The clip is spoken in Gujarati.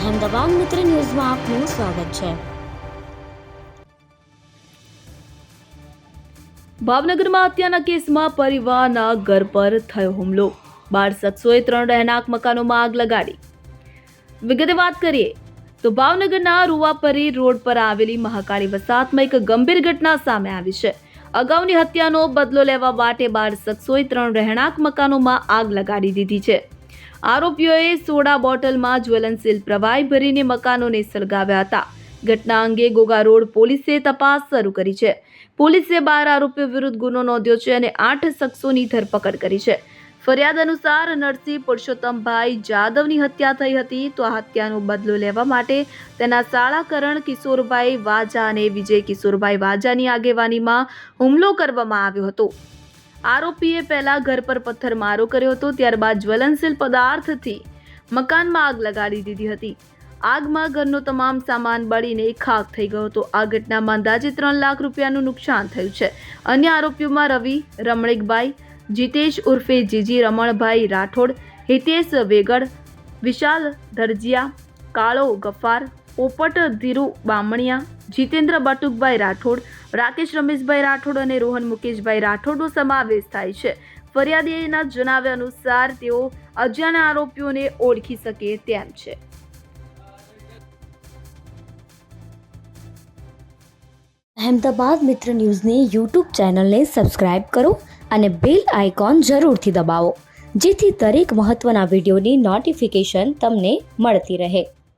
અહેમદાબાદ મિત્ર ન્યૂઝમાં આપનું સ્વાગત છે. ભાવનગરમાં હત્યાના કેસમાં પરિવારના ઘર પર થયો હુમલો. બાર શખ્સોએ ત્રણ રહેણાંક મકાનોમાં આગ લગાડી. વિગતે વાત કરીએ, તો ભાવનગરના રૂવાપરી રોડ પર આવેલી મહાકાળી વસાહતમાં એક ગંભીર ઘટના સામે આવી છે. અગાઉની હત્યાનો બદલો લેવા માટે બાર શખ્સોએ ત્રણ રહેણાંક મકાનોમાં આગ લગાડી દીધી છે. આરોપીઓએ સોડા બોટલમાં જ્વલનશીલ પ્રવાહી ભરીને મકાનોને સળગાવ્યા હતા. ઘટના અંગે ગોગા રોડ પોલીસે તપાસ શરૂ કરી છે. પોલીસે બાર આરોપીઓ વિરુદ્ધ ગુનો નોંધ્યો છે અને આઠ શખ્સોની ધરપકડ કરી છે. ફરિયાદ અનુસાર નરસિંહ પુરુષોત્તમભાઈ જાદવની હત્યા થઈ હતી તો આ હત્યાનો બદલો લેવા માટે તેના શાળા કરણ કિશોરભાઈ વાજા અને વિજય કિશોરભાઈ વાજાની આગેવાનીમાં હુમલો કરવામાં આવ્યો હતો. આરોપીએ પહેલા ઘર પર પથ્થરમારો કર્યો હતો, ત્યારબાદ જ્વલનશીલ પદાર્થથી મકાનમાં આગ લગાડી દીધી હતી. આગમાં ઘરનો તમામ સામાન બળીને ખાક થઈ ગયો હતો. આ ઘટનામાં અંદાજે ત્રણ લાખ રૂપિયાનું નુકસાન થયું છે. અન્ય આરોપીઓમાં રવિ, રમણીકભાઈ, જીતેશ ઉર્ફે જીજી, રમણભાઈ રાઠોડ, હિતેશ વેગડ, વિશાલ ધરજીયા, કાળો ગફાર, પોપટ ધીરુ બામણિયા, જીતેન્દ્ર બટુકભાઈ રાઠોડ રાકેશ, રમેશભાઈ રાઠોડ અને રોહન મુકેશભાઈ રાઠોડનો સમાવેશ થાય છે. ફરિયાદીના જણાવ્યા અનુસાર તેઓ અજાણા આરોપીઓને ઓળખી શકે તેમ છે. અહેમદાબાદ મિત્ર ન્યૂઝની યુટ્યુબ ચેનલને સબસ્ક્રાઇબ કરો અને બેલ આઇકોન જરૂરથી દબાવો, જેથી દરેક મહત્ત્વના વિડીયોની નોટિફિકેશન તમને મળતી રહે.